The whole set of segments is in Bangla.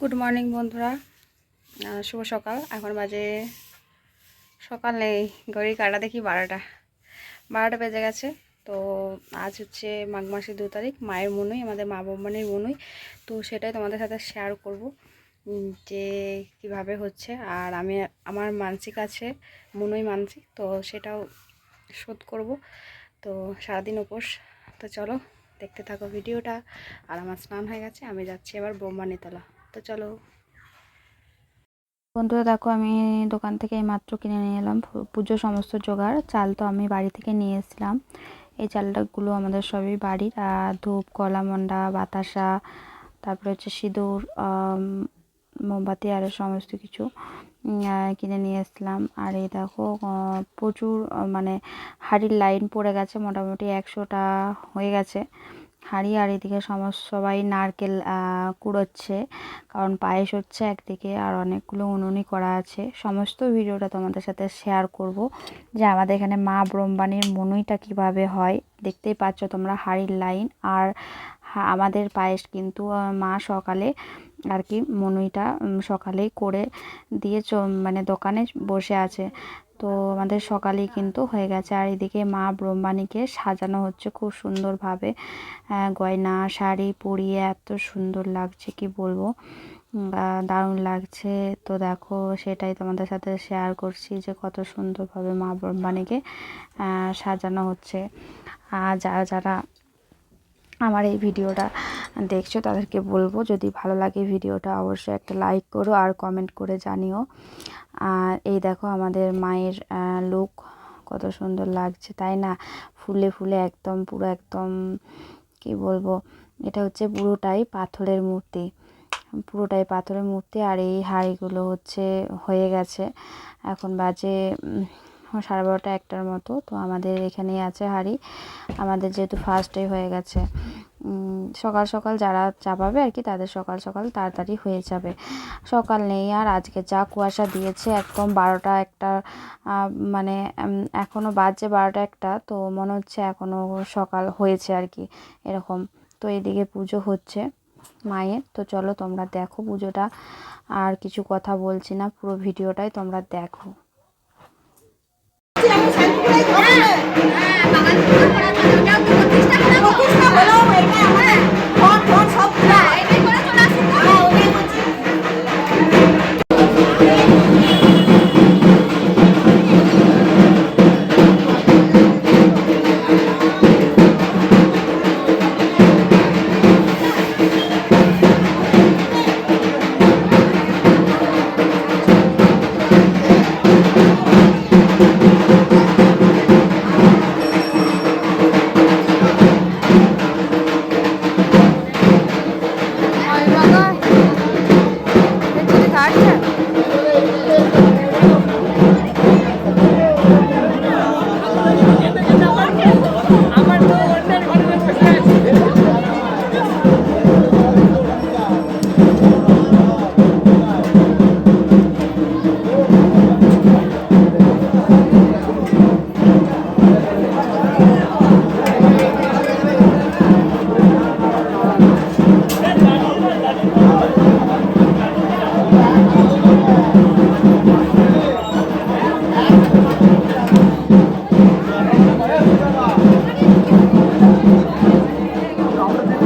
গুড মর্নিং বন্ধুরা। শুভ সকাল। এখন বাজে সকাল নেই ঘড়ি কাটা দেখি বারোটা। বারোটা বেজে গেছে, তো আজ হচ্ছে মাঘ মাসের দু তারিখ, মায়ের মনুই, আমাদের মা বোম্বানির মনুই। তো সেটাই তোমাদের সাথে শেয়ার করব যে কীভাবে হচ্ছে। আর আমি, আমার মানসিক আছে, মনুই মানসিক, তো সেটাও শোধ করব। তো সারাদিন উপোস। তো চলো, দেখতে থাকো ভিডিওটা। আর আমার স্নান হয়ে গেছে, আমি যাচ্ছি এবার বোম্বানিতলা তো চলো। বন্ধুরা, দেখো আমি দোকান থেকে মাত্র কিনে নিয়ে এলাম। পু- পুজোর সমস্ত জোগাড়। চাল তো আমি বাড়ি থেকে নিয়ে এসেছিলাম। এই চালটাগুলো আমাদের সবই বাড়ির। আর ধূপ, কলামন্ডা, বাতাসা, তারপরে হচ্ছে সিঁদুর মোমবাতি আর সমস্ত কিছু কিনে নিয়ে এসেছিলাম। আর এই দেখো প্রচুর মানে হাড়ির লাইন পড়ে গেছে। মোটামুটি একশোটা হয়ে গেছে। হাঁড়ি আর এদিকে সমস্ত সবাই নারকেল কুড়োচ্ছে। কারণ পায়েস হচ্ছে একদিকে আর অনেকগুলো উনুনি করা আছে। সমস্ত ভিডিওটা তোমাদের সাথে শেয়ার করব যে আমাদের এখানে মা ব্রহ্মাণীর মনুইটা কীভাবে হয়। দেখতেই পাচ্ছ তোমরা হাড়ির লাইন আর আমাদের পায়েস কিন্তু মা সকালে আর কি মনুইটা সকালেই করে দিয়ে মানে দোকানে বসে আছে। তো আমাদের সকালেই কিন্তু হয়ে গেছে। আর এদিকে মা ব্রহ্মাণীকে সাজানো হচ্ছে খুব সুন্দরভাবে। গয়না, শাড়ি পরিয়ে এত সুন্দর লাগছে, কি বলব? দারুণ লাগছে। তো দেখো, সেটাই তোমাদের সাথে শেয়ার করছি যে কত সুন্দরভাবে মা ব্রহ্মাণীকে সাজানো হচ্ছে। আর যারা যারা আমার এই ভিডিওটা দেখছ, তাদেরকে বলব যদি ভালো লাগে ভিডিওটা অবশ্যই একটা লাইক করো আর কমেন্ট করে জানিও। আর এই দেখো আমাদের মায়ের লুক কত সুন্দর লাগছে, তাই না? ফুলে ফুলে একদম, পুরো একদম, কি বলব, এটা হচ্ছে পুরোটাই পাথরের মূর্তি। পুরোটাই পাথরের মূর্তি আর এই হাঁড়িগুলো হচ্ছে হয়ে গেছে। এখন বাজে উম, সাড়ে বারোটা একটার মতো। তো আমাদের এখানেই আছে হাঁড়ি। আমাদের যেহেতু ফার্স্টে হয়ে গেছে সকাল সকাল যারা চাপাবে আর কি তাদের সকাল সকাল তাড়াতাড়ি হয়ে যাবে। সকাল নেই আর আজকে যা কুয়াশা দিয়েছে একদম বারোটা একটা মানে উম, এখনও বাজে বারোটা একটা তো মনে হচ্ছে এখনও সকাল হয়েছে আর কি এরকম। তো এদিকে পুজো হচ্ছে মায়ের। তো চলো তোমরা দেখো পুজোটা। আর কিছু কথা বলছি না পুরো ভিডিওটাই তোমরা দেখো। 哎，没关。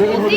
আমি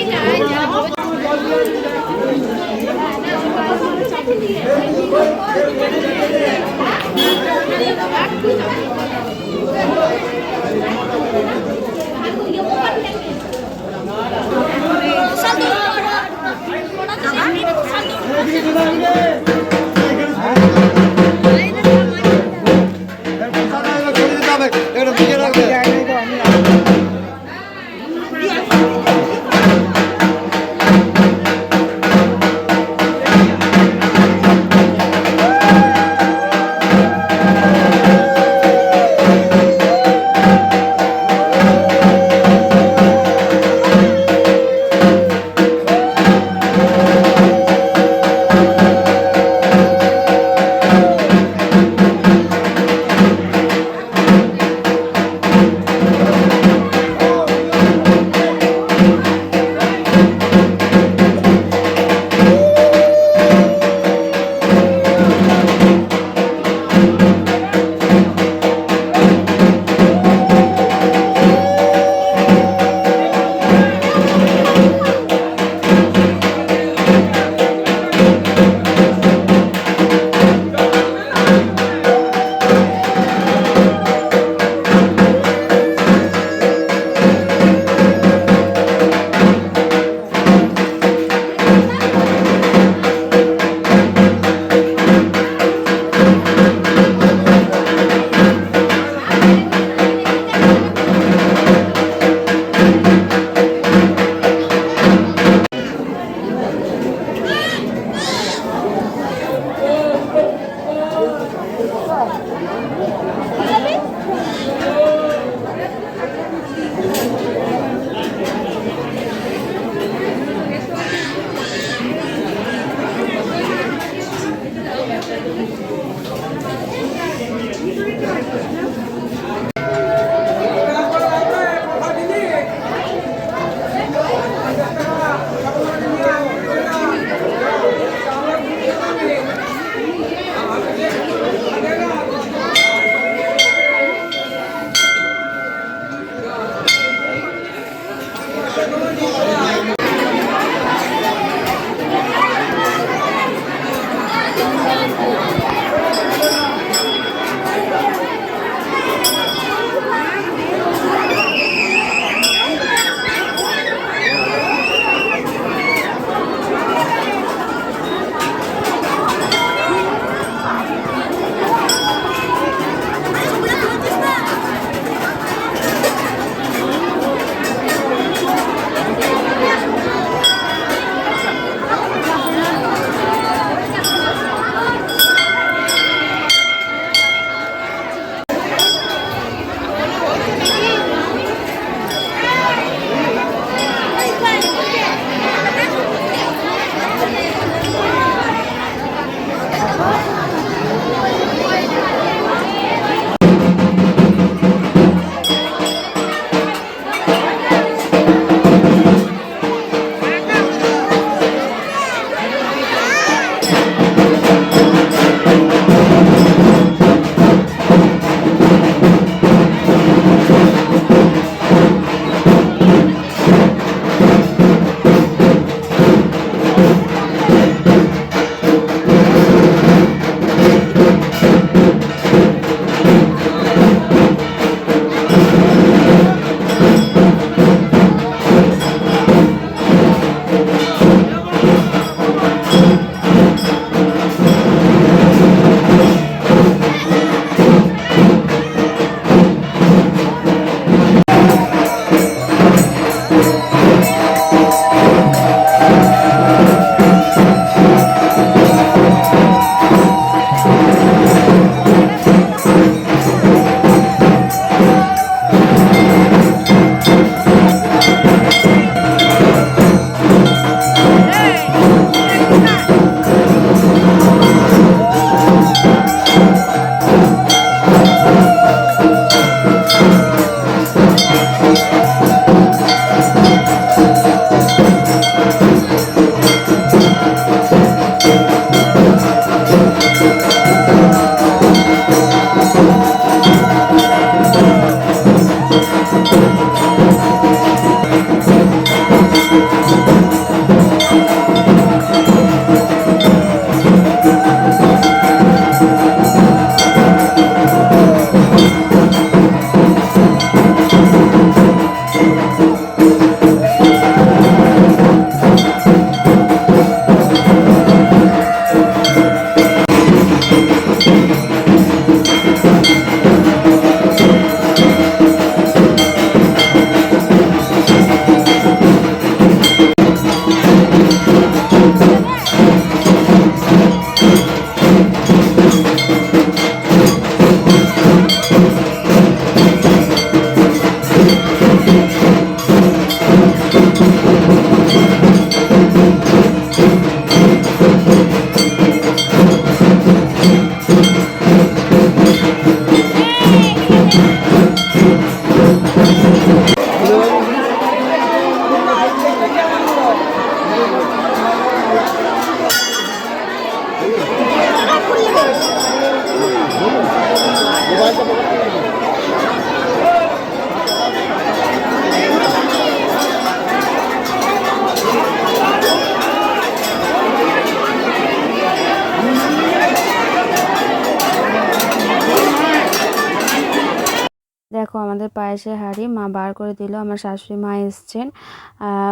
আমাদের পায়েসের হাঁড়ি মা বার করে দিল আমার শাশুড়ি মা এসছেন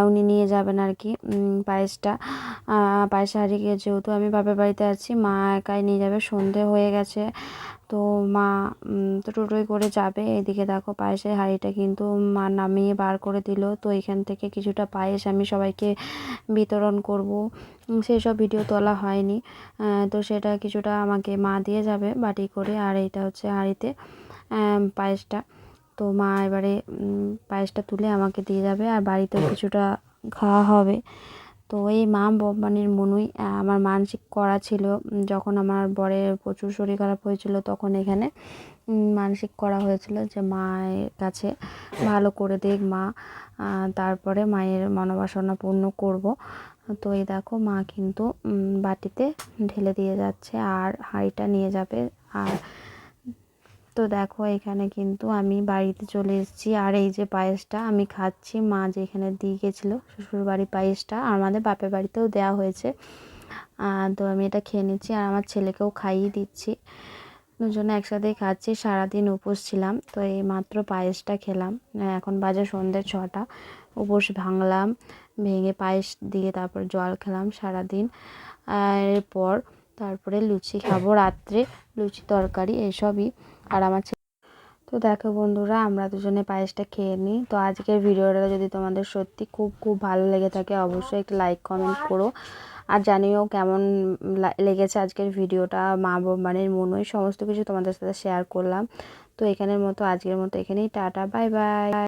উনি নিয়ে যাবেন আর কি পায়েসটা। পায়েসের হাঁড়ি যেহেতু আমি বাপের বাড়িতে আছি মা একাই নিয়ে যাবে সন্ধে হয়ে গেছে। তো মা তো টোটোয় করে যাবে এদিকে দেখো পায়েসের হাঁড়িটা কিন্তু মা নামিয়ে বার করে দিল। তো এখান থেকে কিছুটা পায়েস আমি সবাইকে বিতরণ করব। উম, সেই সব ভিডিও তোলা হয়নি। তো সেটা কিছুটা আমাকে মা দিয়ে যাবে বাটি করে আর এইটা হচ্ছে হাঁড়িতে পায়েসটা। তো মা এবারে পায়েসটা তুলে আমাকে দিয়ে যাবে আর বাড়িতেও কিছুটা খাওয়া হবে। তো এই মা বব্বানির মনুই আমার মানসিক করা ছিল। যখন আমার বরের প্রচুর শরীর খারাপ হয়েছিল তখন এখানে মানসিক করা হয়েছিল যে মায়ের কাছে ভালো করে দেখ মা তারপরে মায়ের মনোবাসনা পূর্ণ করব। তো এই দেখো মা কিন্তু বাটিতে ঢেলে দিয়ে যাচ্ছে আর হাঁড়িটা নিয়ে যাবে। আর তো দেখো এখানে কিন্তু আমি বাড়িতে চলে এসেছি। আর এই যে পায়েসটা আমি খাচ্ছি, মা যেখানে দিয়ে গেছিল শ্বশুর বাড়ি পায়েসটা আমাদের বাপের বাড়িতেও দেওয়া হয়েছে। তো আমি এটা খেয়ে নিচ্ছি আর আমার ছেলেকেও খাইয়ে দিচ্ছি। দুজনে একসাথেই খাচ্ছি, সারাদিন উপোস ছিলাম। তো এই মাত্র পায়েসটা খেলাম। এখন বাজে সন্ধ্যে ছটা, উপোস ভাঙলাম, ভেঙে পায়েস দিয়ে তারপর জল খেলাম সারাদিন। এরপর তারপরে লুচি খাব রাত্রে, লুচি তরকারি, এসবই। আর আমার তো দেখো বন্ধুরা, আমরা দুজনে পায়েসটা খেয়ে নিই। তো আজকের ভিডিওটা যদি তোমাদের সত্যি খুব খুব ভালো লেগে থাকে, অবশ্যই একটা লাইক কমেন্ট করো। আর জানিও কেমন লেগেছে আজকের ভিডিওটা, মা বোম্বানের মনোই, সমস্ত কিছু তোমাদের সাথে শেয়ার করলাম। তো এখানের মতো, আজকের মতো এখানেই, টাটা বাই বাই